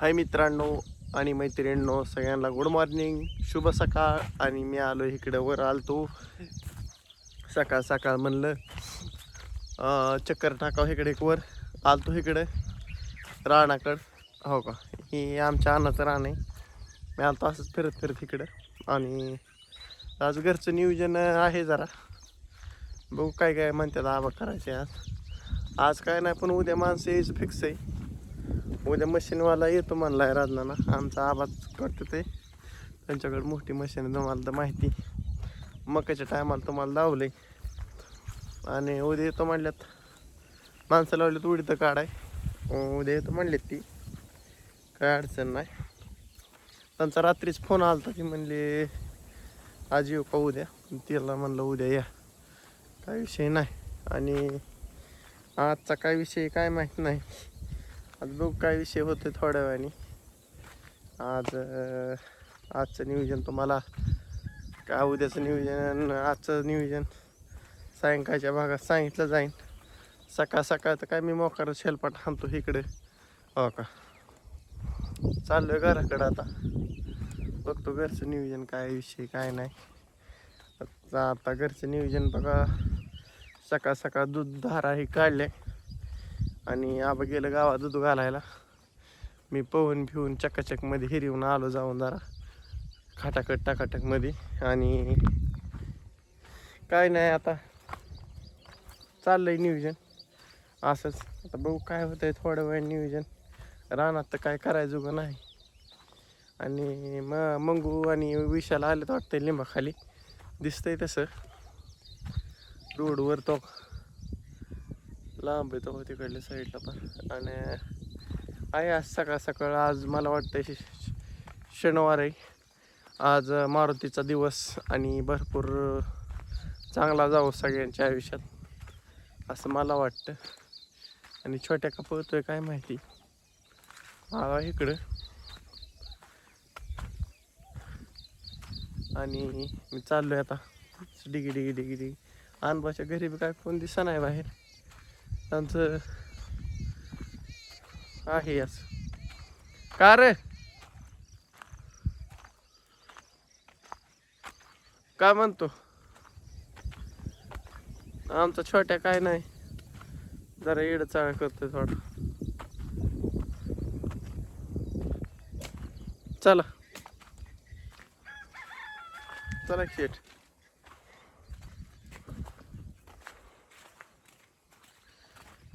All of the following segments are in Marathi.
हाय मित्रांनो आणि मैत्रिणींनो सगळ्यांना गुड मॉर्निंग शुभ सकाळ. आणि मी आलो इकडं वर आलतो. सकाळ सकाळ म्हणलं चक्कर टाकावं इकडे एक वर. आलतो इकडे राणाकड हो का? ही आमच्या अन्नाचं राण आहे. मी आलतो असंच फिरत फिरत इकडं. आणि आज घरचं नियोजन आहे जरा. बघू काय काय म्हणतात आबा करायचे आज. आज काय नाही पण उद्या माणसं यायचं फिक्स आहे. उद्या मशीनवाला येतो म्हणलाय राजनाना. आमचा आवाज करतो ते त्यांच्याकडे मोठी मशीन आहे तुम्हाला तर माहिती. मकाच्या टायमाला तुम्हाला लावले आणि उद्या येतो म्हणल्यात माणसं लावली तर उडीतं काढाय. उद्या येतो म्हणलेत ती. काय अडचण नाही. त्यांचा रात्रीच फोन आला ती म्हणले आज येऊ का उद्या? तिला म्हणलं उद्या या. काय विषय नाही. आणि आजचा काय विषय काय माहीत नाही. आज बघू काय विषय होतो थोड्या वेळाने. आज आजचं नियोजन तुम्हाला काय उद्याचं नियोजन आजचं नियोजन सायंकाळच्या भागात सांगितलं जाईन. सकाळ सकाळ तर काय मी मोकार शेलपाट थांबतो इकडे. हो का? चाललोय घराकडं आता. बघतो घरचं नियोजन काय विषय काय नाही. आता आता घरचं नियोजन बघा. सकाळ सकाळ दूध धारा हे काढले आणि आबा गेलं गावात दूध घालायला. मी पवन भिवून चकाचकमध्ये हिरवून आलो जाऊन जरा. खाटाखट टाकाटकमध्ये आणि काय नाही आता. चाललंय नियोजन. असंच. आता बघू काय होतंय थोड्या वेळ नियोजन. रानात तर काय करायचं का नाही. आणि मग मंगू आणि विशाल आलं तर वाटतंय लिंबाखाली. दिसतंय तसं. रोडवर तो लांब आहे तो तिकडल्या साईडला पण. आणि आहे आज सकाळ सकाळ. आज मला वाटतं श- शनिवार आहे. आज मारुतीचा दिवस आणि भरपूर चांगला जावं सगळ्यांच्या आयुष्यात असं मला वाटतं. आणि छोट्या का पळतोय काय माहिती. आला इकडं. आणि मी चाललोय आता. डिगी डिगी डिगी डिगी. अनबाच्या घरी बी काय कोण दिसा नाही बाहेर. त्यांचं आहे असं का रे? काय म्हणतो? आमचा छोट्या काय नाही. जरा येड चाळ करतोय थोडं. चला. चला शेट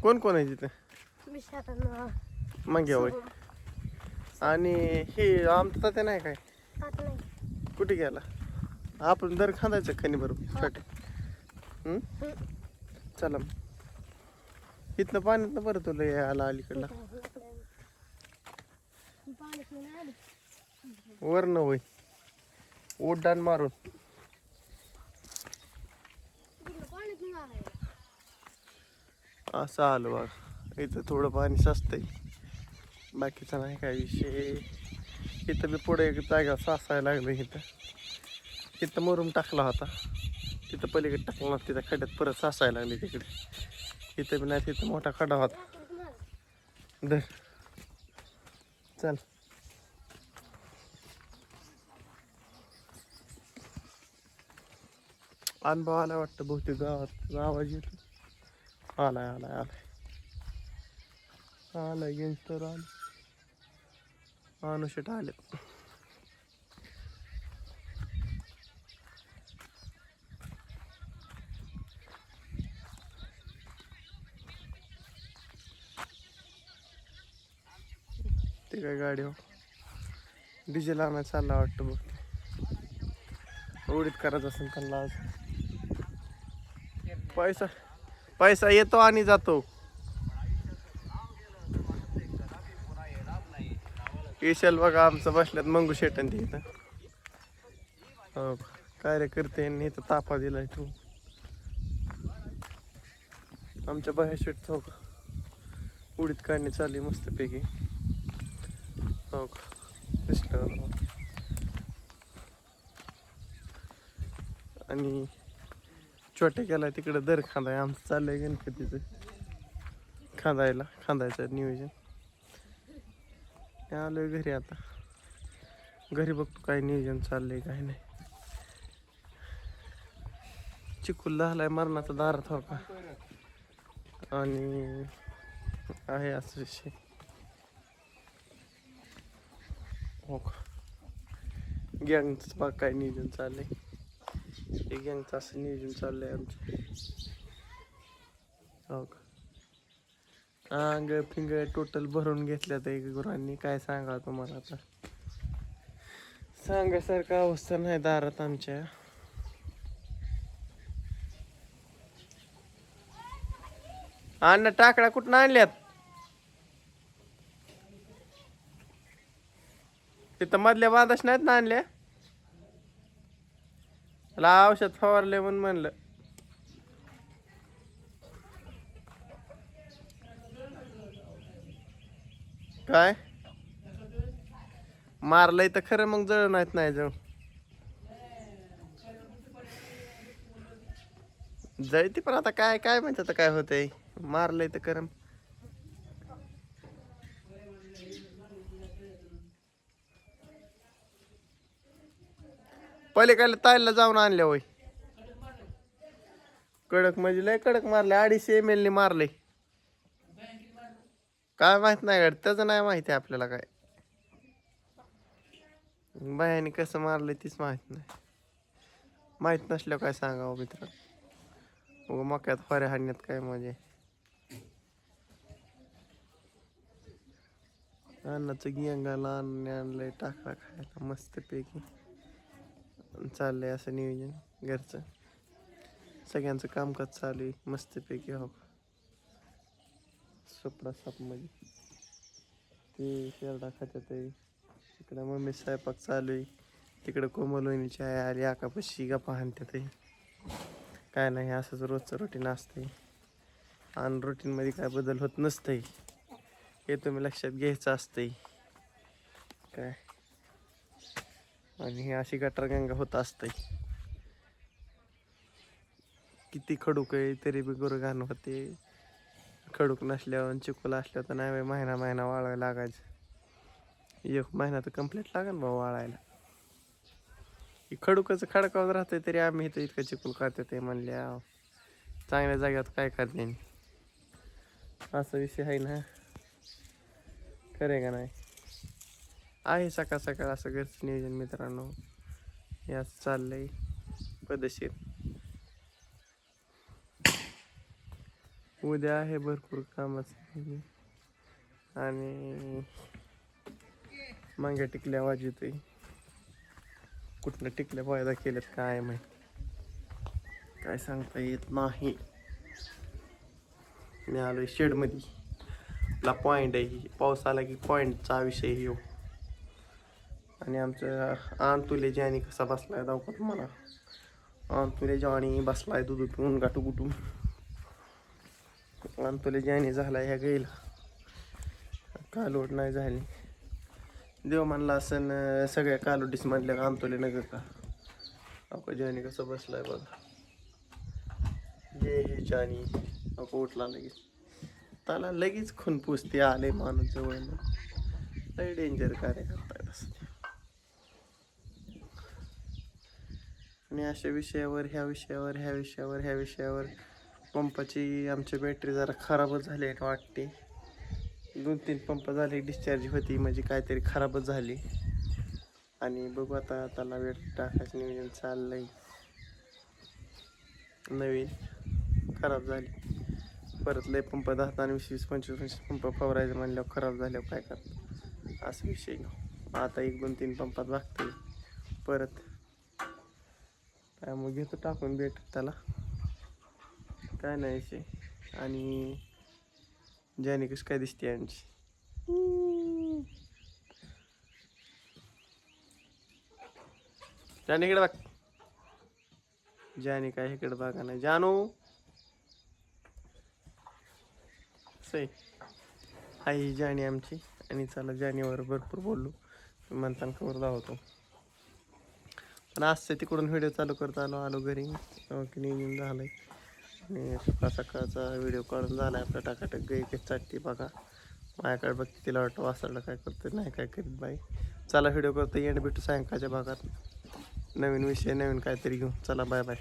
कोण कोण आहे तिथे? मिशाला मग होय. आणि हे आमचं ते नाही काय? नाही. कुठे गेला? आपण दर खांदायचं खनी बरोबर छोटे. हम्म? चला मग. इथनं पाण्यातनं बरं तुला यायला अलीकडला. वरनं होय. मारून. असं आलं बघ. इथं थोडं पाणी साचतंय. बाकीचा नाही काय विषय. इथं बी पुढे एक जागा सासायला लागलं इथं. इथं मरून टाकला होता. तिथं पलीकडे टाकला नव्हता तिथं खड्ड्यात परत सासायला लागली तिकडे. इथं बी नाही तिथं मोठा खडा होता. धर. चल. अनुभव आला वाटतं बहुतेक गावात. आवाज येतो आलाय आलाय आलाय आलाय गँगस्टर आलं. अनुशेट आले. ते काय गाडी हो. डिझेल आणायला चालला वाटतं बघ. ते उडीत करायचं असेल त्यांना आज. पैसा पैसा येतो आणि जातो. विशाल बघा आमचं बसल्यात मंगू शेटन तिथं काय हो करते इथं तापा दिलाय तू. आमच्या बाहेर शेट चौक. उडीत काढणे चालली मस्तपैकी. हो का दिसलं आणि छोट्या केला तिकडं दर खांदाय. आमचं चाललंय गणपतीचं. खांदायला खांदायचं नियोजन. आलोय घरी आता. घरी बघतो काय नियोजन चाललंय काय नाही. चिकूल झालाय मरणाचा दारात हो का आणि आहे असं विषय. हो का गँगच बघ काय नियोजन चाललंय. हे गँगचं असं नियोजन चाललंय आमचं हो का अंग फिंगळ टोटल भरून घेतल्यात एक गुरांनी काय सांगा तुम्हाला आता सांगासारखं अवस्था नाही दारात आमच्या अन्न टाकड्या कुठं आणल्यात तिथं मधल्या बांधाश नाहीत ना आणल्या त्याला औषध फवारले म्हणून म्हणलं. काय? मारलंय तर खरं मग जळ नाहीत नाही जळ जळती पण आता काय काय माहिती आता काय होतंय. मारलंय तर खरं. पहिले काय ताईला जाऊन आणल्या होय. कडक म्हणजे लय कडक मारले अडीचशे एम एल मारले. काय माहीत नाही गड त्याचं नाही माहिती आपल्याला काय. बायाने कसं मारलं तीच माहीत नाही. माहीत नसल्यावर काय सांगावं मित्र. उगा मक्यात फऱ्या हाणण्यात काय म्हणजे अन्नाचं गियंगाला अन्न आणलंय टाकला खायला मस्तपैकी. चाललंय असं नियोजन घरचं. सगळ्यांचं कामकाज चालू आहे मस्तपैकी हो. सोपडा सापमध्ये. ते शेरडा खात्यात आहे. तिकडं मम्मी स्वयंपाक चालू आहे. तिकडं कोमल वहिनीची आई आली आकापशी गप्पा हाणत्यात आहे. काय नाही असंच रोजचं रुटीन असतंय. आणि रुटीनमध्ये काय बदल होत नसतंय. हे तुम्ही लक्षात घ्यायचं असतंय. काय? आणि हे अशी गटारगंगा होत असते किती खडूक आहे तरी बी गुरगान होते. खडूक नसल्यावर चिकोला असल्यावर तर नाही महिना महिना वाळायला लागायचं. एक महिना तर कंप्लीट लागेल बा वाळायला. ही खडूकच खडकावत राहतंय तरी आम्ही इथं इतकं चिकूल करतो ते म्हणल्या चांगल्या जागेत काय करते असा विषय आहे ना. खरे का नाही? आहे सकाळ सकाळ असं घरचं नियोजन मित्रांनो. हे चाललंय पदशीर उद्या आहे भरपूर कामाचं आणि मांग्या टिकल्या वाजतोय कुठनं टिकल्या फायदा केल्यात काय माहीत. काय सांगता येत नाही. मी आलोय शेडमध्ये. ला पॉईंट आहे. पाऊस आला की पॉईंटचा विषय येऊ आणि आमचं आंतुले जाणी कसा बसला आहे का मला. आंतुले ज्यानी बसला आहे दूध पिऊन गाठू गुटून आंतुले जाणी झाला ह्या गाईला कालोट नाही झाली. देव म्हणला असं सगळ्या कालोटीस म्हणल्या का आंतुले नग का. अको जाणी कसं आहे बघा. जे हे जाणी अको उठला लगेच. त्याला लगेच खून पुसते आले माणूस जवळ. लय डेंजर कार्य करतायत असं ते. आणि अशा विषयावर ह्या विषयावर ह्या विषयावर ह्या विषयावर पंपाची आमची बॅटरी जरा खराबच झाली आहे वाटते. दोन तीन पंप झाले डिस्चार्ज होती म्हणजे काहीतरी खराबच झाली. आणि बघू आता त्याला वेळ टाकायचं नियोजन चाललं आहे नवीन खराब झाली. परत लय पंप दहा आणि वीस वीस पंचवीस पंचवीस पंप फवारायचं म्हणल्यावर खराब झाल्यावर काय करतो असं विषय घेऊ आता एक दोन तीन पंपात बघते परत काय मग घेतो टाकून भेट त्याला. काय नाही शे आणि ज्याने कशी काय दिसते यांची. जाने इकडे बघ. जाने काय इकडे बघा नाही. जानू. सई. आई ही जाणी आमची. आणि चला जाणीवर भरपूर बोललो. म्हणताना खबर धावतो. पण आजचं तिकडून व्हिडिओ चालू करत आलो आलो घरी. की नियोजन झालंय. आणि सकाळ सकाळचा व्हिडिओ काढून आहे आपला टाकाटक गई कशी चाटते बघा. माझ्याकडे बघते तिला वाटतं वासरलं काय करते नाही काय करीत बाई. चला व्हिडिओ करतो एंड भेटू सायंकाळच्या भागात. नवीन विषय नवीन काहीतरी घेऊ चला बाय बाय